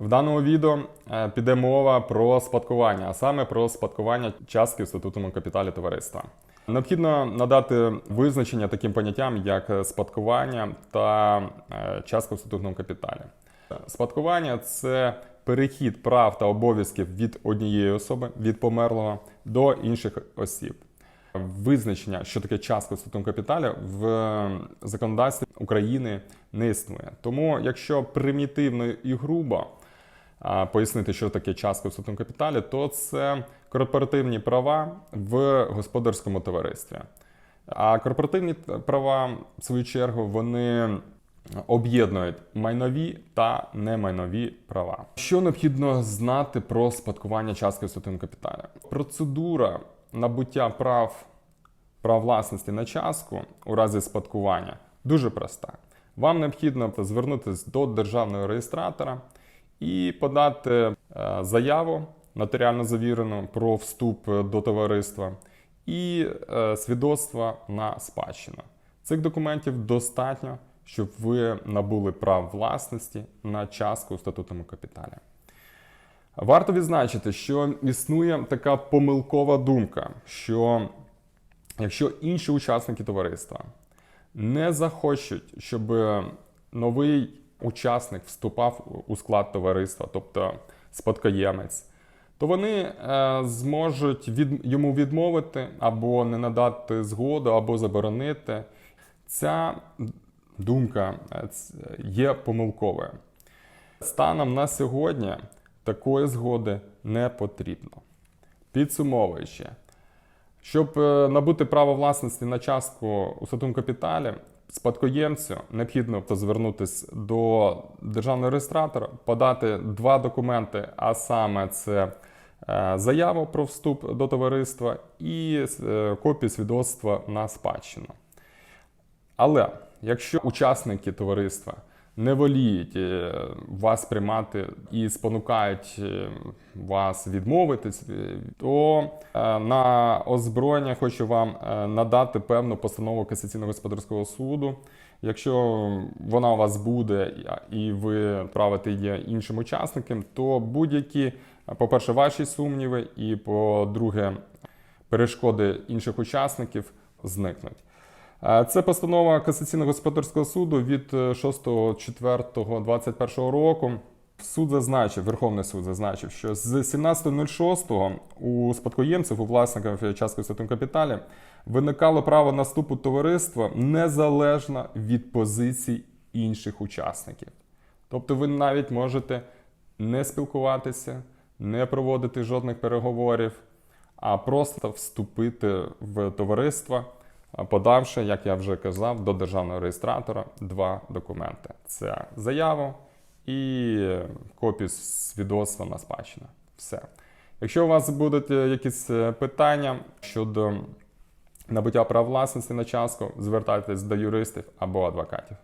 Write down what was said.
В даному відео е, піде мова про спадкування, а саме про спадкування частки в статутному капіталі товариства. Необхідно надати визначення таким поняттям, як спадкування та е, частка в статутному капіталі. Спадкування це перехід прав та обов'язків від однієї особи, від померлого до інших осіб. Визначення, що таке частка в статутному капіталі, в законодавстві України не існує. Тому, якщо примітивно і грубо пояснити, що таке частка в статутному капіталі, то це корпоративні права в господарському товаристві. А корпоративні права, в свою чергу, вони об'єднують майнові та немайнові права. Що необхідно знати про спадкування частки в статутному капіталі? Процедура набуття прав прав власності на частку у разі спадкування дуже проста. Вам необхідно звернутися до державного реєстратора і подати е, заяву нотаріально завірену про вступ до товариства і е, свідоцтво на спадщину. Цих документів достатньо, щоб ви набули прав власності на частку статутному капіталі. Варто відзначити, що існує така помилкова думка, що якщо інші учасники товариства не захочуть, щоб новий учасник вступав у склад товариства, тобто спадкоємець, то вони е, зможуть від, йому відмовити або не надати згоду, або заборонити. Ця думка е, є помилковою. Станом на сьогодні такої згоди не потрібно. Підсумовуючи, щоб е, набути право власності на частку у статутному капіталі, спадкоємцю необхідно звернутися до державного реєстратора, подати два документи, а саме це е, заяву про вступ до товариства і е, копію свідоцтва на спадщину. Але якщо учасники товариства не воліють е, вас приймати і спонукають е, вас відмовитись, е, то на озброєння хочу вам надати певну постанову касаційного господарського суду. Якщо вона у вас буде і ви правите її іншим учасникам, то будь-які, по-перше, ваші сумніви, і по-друге, перешкоди інших учасників зникнуть. Е, Це постанова Касаційного господарського суду від е, 6.4.21 року. Суд зазначив, Верховний суд зазначив, що з 17.06 у спадкоємців, у власників частки статутному капіталі виникало право наступу товариства незалежно від позицій інших учасників. Тобто ви навіть можете не спілкуватися, не проводити жодних переговорів, а просто вступити в товариство, подавши, як я вже казав, до державного реєстратора два документи: це заяву і копію свідоцтва на спадщину. Все. Якщо у вас будуть е, якісь е, питання щодо набуття прав власності на частку, звертайтесь до юристів або адвокатів.